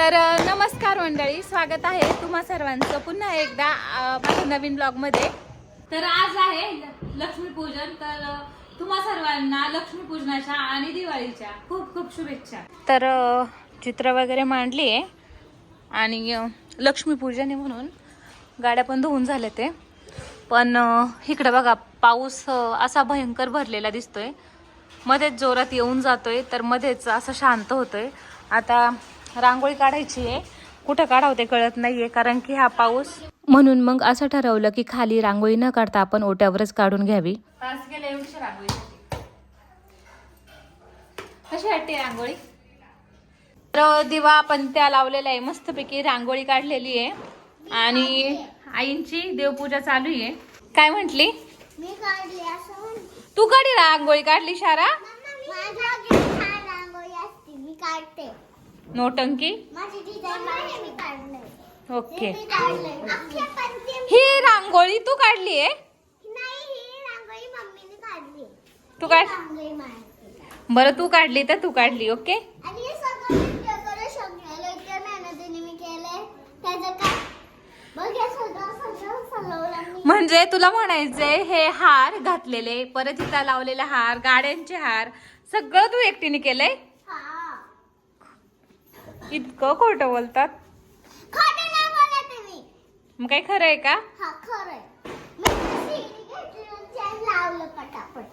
तर नमस्कार मंडळी स्वागत आहे तुम्हा सर्वांचं पुन्हा एकदा माझ्या नवीन ब्लॉगमध्ये. तर आज आहे लक्ष्मीपूजन तर तुम्हा सर्वांना लक्ष्मीपूजनाच्या आणि दिवाळीच्या खूप खूप शुभेच्छा. तर चित्र वगैरे मांडली आहे आणि लक्ष्मीपूजन आहे म्हणून गाड्या पण धुवून झाले ते. पण इकडं इकडे बघा पाऊस असा भयंकर भरलेला दिसतोय. मध्येच जोरात येऊन जातोय तर मध्येच असं शांत होतोय. आता रांगोळी काढायची आहे. कुठं काढावं ते कळत नाहीये कारण की हा पाऊस म्हणून मग असं ठरवलं की खाली रांगोळी न काढता आपण ओट्यावरच काढून घ्यावी. तास गेले रांगोळी कशी वाटते रांगोळी? तर दिवा आपण त्या लावलेला आहे मस्तपैकी रांगोळी काढलेली आहे. आणि आईंची देवपूजा चालू आहे. काय म्हंटली? मी काढली असं म्हण तू कधी रांगोळी काढली शारा? काढते. नोटंकी? ओके. ही रांगोळी तू काढली आहे? नाही ही रांगोळी मम्मीने काढली तू काढ बरं तू काढली तर तू काढली ओके? हे हे म्हणजे तुला म्हणायचंय हे हार घातलेले परत इथं लावलेले हार गाड्यांचे हार सगळं तू एकटीने केलंय? इतकं खोटं बोलतात. खोटं नाही बोलत आहे मी मग काय खरं आहे का? हा खरंय मी सीडी घेतली आणि त्यात लावलं पटापट.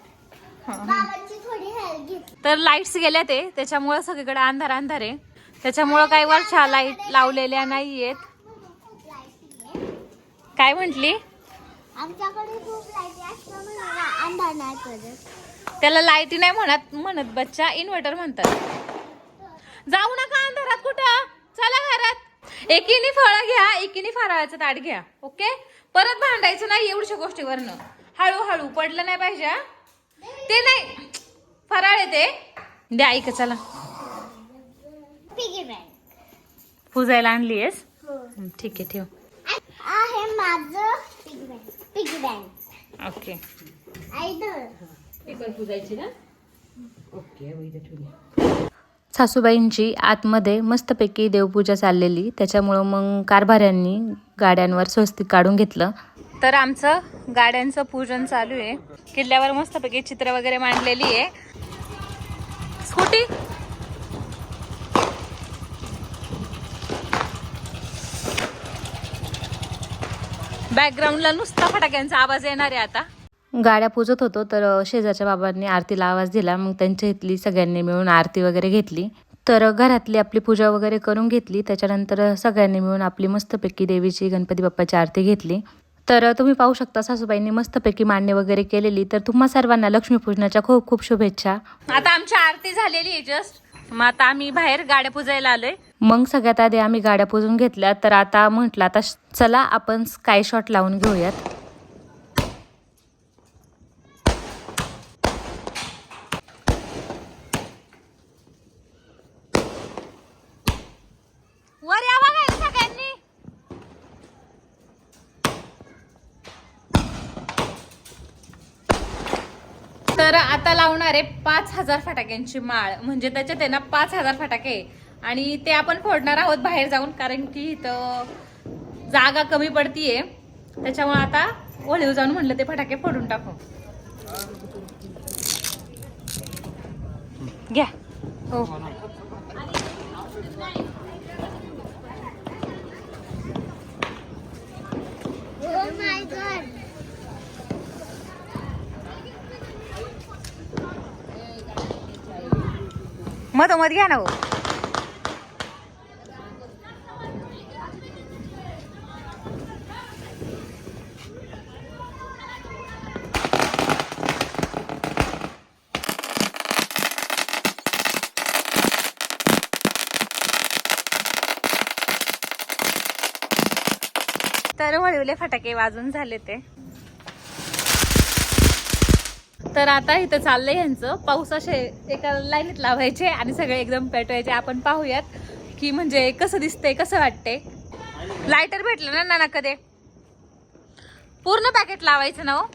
बाबांची थोडी हेल्प घेतली. तर लाईट्स गेल्या ते. त्याच्यामुळं सगळीकडे अंधार अंधार आहे. त्याच्यामुळं काही वरच्या लाइट लावलेल्या नाहीयेत. काय म्हंटली? आमच्याकडे खूप लाईटी अंधार नाही पडत त्याला लाईटी नाही म्हणत म्हणत बच्चा. इन्व्हर्टर म्हणतात. जाऊ नका अंधारात कुठं. चला घरात. एकीने फळं घ्या एकीने फराळाचं ताट घ्या ओके? परत भांडायचं नाही एवढ्या गोष्टीवरनं. हळूहळू पडलं नाही पाहिजे हा? ते नाही. फराळ आहे ते. द्या ऐक चला. पुजायला आणलीयस हो. ठीक आहे ठेव. आहे माझं पिगी बँक ओके. आई धर सासूबाईंची आतमध्ये मस्तपैकी देवपूजा चाललेली. त्याच्यामुळं मग कारभाऱ्यांनी गाड्यांवर स्वस्तिक काढून घेतलं. तर आमचं गाड्यांचं पूजन चालू आहे. किल्ल्यावर मस्तपैकी चित्र वगैरे मांडलेली आहे. स्कूटी! बॅकग्राऊंडला नुसता फटाक्यांचा आवाज येणार आहे आता. गाड्या पूजत होतो तर शेजारच्या बाबांनी आरतीला आवाज दिला. मग त्यांच्या इथली सगळ्यांनी मिळून आरती वगैरे घेतली. तर घरातली आपली पूजा वगैरे करून घेतली. त्याच्यानंतर सगळ्यांनी मिळून आपली मस्तपैकी देवीची गणपती बाप्पाची आरती घेतली. तर तुम्ही पाहू शकता सासूबाईंनी मस्तपैकी मांडणी वगैरे केलेली. तर तुम्हा सर्वांना लक्ष्मीपूजनाच्या खूप खूप शुभेच्छा. आता आमची आरती झालेली आहे जस्ट मग आता आम्ही बाहेर गाड्या पुजायला आलोय. मग सगळ्यात आधी आम्ही गाड्या पुजून घेतल्या. तर आता म्हटलं आता चला आपण स्काय शॉट लावून घेऊयात. वर या सगळ्यांनी. तर आता लावणार आहे पाच हजार फटाक्यांची माळ. म्हणजे त्याच्यात आहे ना पाच हजार फटाके. आणि ते आपण फोडणार आहोत बाहेर जाऊन कारण की इथं जागा कमी पडतीये. त्याच्यामुळे आता ओळीव जाऊन म्हणलं ते फटाके फोडून टाकू. घ्या. हो. मधोमध घ्या ना हो. तर वळवले फटाके वाजून झाले ते. तर आता इथं चाललंय यांचं पाऊस असे एका लाईनीत लावायचे आणि सगळे एकदम पेटवायचे. आपण पाहूयात की म्हणजे कसं दिसतंय कसं वाटतंय. लायटर भेटलं ना नाना कधी पूर्ण पॅकेट लावायचं ना हो?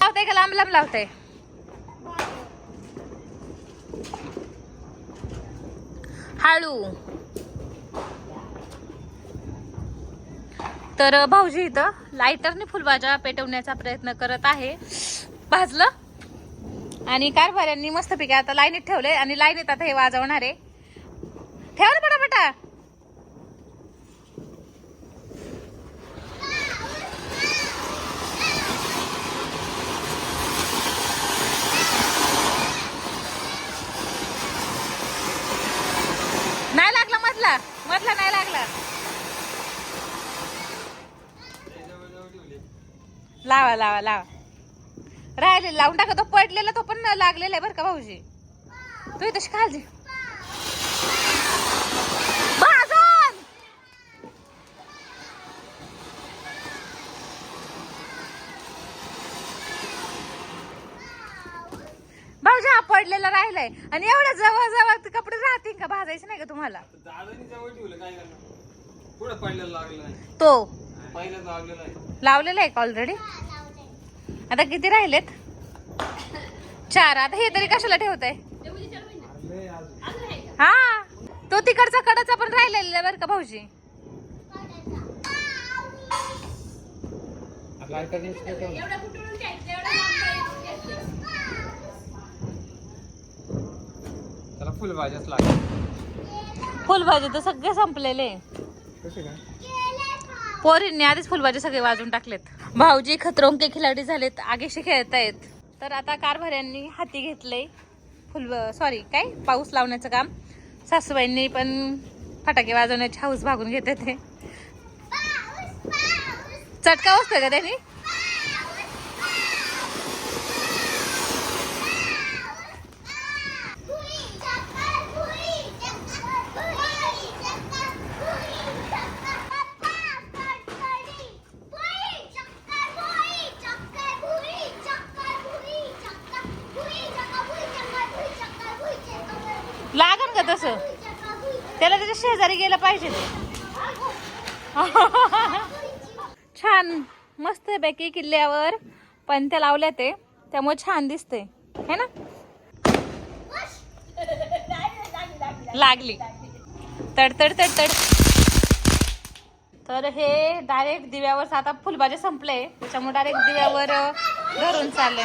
लावताय का? लांब लांब लावताय. हळू. तर भाऊजी इथं लायटरने फुलभाज्या पेटवण्याचा प्रयत्न करत आहे. भाजलं. आणि कारभाऱ्यांनी मस्तपैकी आता लाईनीत ठेवले आणि लाईनीत आता हे वाजवणार. आहे ठेव ना पटापटा नाही लागला मधला मधला नाही लागला लावा लावा लावा. राहिले लावून टाका. तो पडलेला तो पण लागलेला आहे बरं का भाऊजी. तू तशी काळजी! भाऊजी हा पडलेला राहिलाय. आणि एवढ्या जवळ जवळ कपडे राहतील का? भाजायचे नाही का तुम्हाला? दादानी जवळ ठेवलं काय करणार? पुढे पडलेलं लागलेलं आहे तो. पहिलं लागलेलं आहे. लावलेला आहे का ऑलरेडी आता किती राहिलेत? चार. आता हे तरी कशाला ठेवताय? हा. तो तिकडचा कडाचा पण राहिलेला आहे बरं का भाऊजी? त्याला फुलभाज्याच लागेल फुलभाजी तर सगळे संपलेले. पोरींनी आधीच फुलभाजी सगळे वाजून टाकलेत. भाऊजी खतरोंके खिलाडी झालेत आगेशी खेळतायत तर आता कारभाऱ्यांनी हाती घेतलंय फुल सॉरी काय? पाऊस लावण्याचं काम. सासूबाईंनी पण फटाके वाजवण्याची हाऊस भागून घेते ते चटका बसतोय का त्यांनी लागन का तसं त्याला त्याच्या शेजारी गेलं पाहिजे ते. छान मस्त आहे पैकी किल्ल्यावर. पंत्या लावल्या ते. त्यामुळे छान दिसते है ना? लागली. तडतड तडतड तर हे डायरेक्ट दिव्यावर आता फुलभाजे संपले त्याच्यामुळे डायरेक्ट दिव्यावर घरून धरून चालले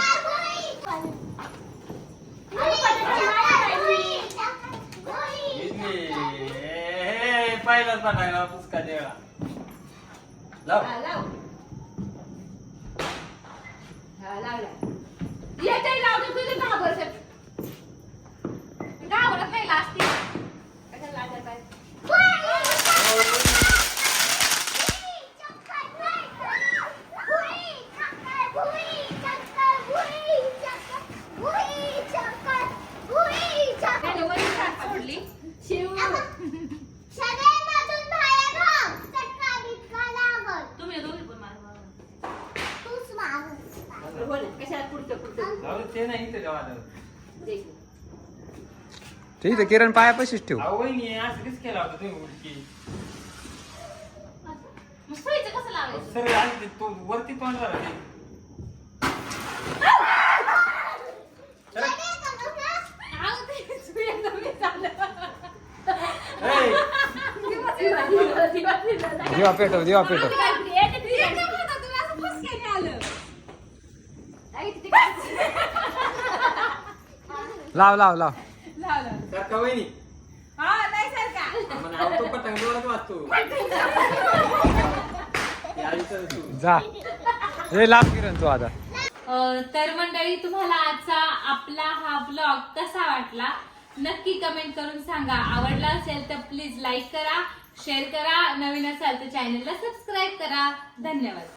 पहिलाच फटाकला पुसका देवा लाव. सोडली सगळ्यांमधून बाहेर हो. चटका बिटका लागल. तुम्ही दोघी पण मारा. तूच मागं. जाऊ दे, ते नाही इथे गावाला. ठीक आहे किरण पायापाशीच ठेव. असं कसं केला होता तुम्ही उडकी? सर आली ते वरती तोंड झाला ते. दिवा पेटव दिवा पेटव याच्या हातातून असं फसक्याने आलं. लाव लाव लाव. लावलं. सारखा वहिनी. हा, नाही सारखा. म्हणा, अहो, तो पतंग जोरात वाजतो ते आईचं तू. जा. हे लाव किरण तू आता. अ, तर मंडळी तुम्हाला आजचा आपला हा ब्लॉग कसा वाटला? नक्की कमेंट करून सांगा. आवडला असेल तर प्लीज लाईक करा शेअर करा. नवीन असाल तर चॅनलला सबस्क्राईब करा. धन्यवाद.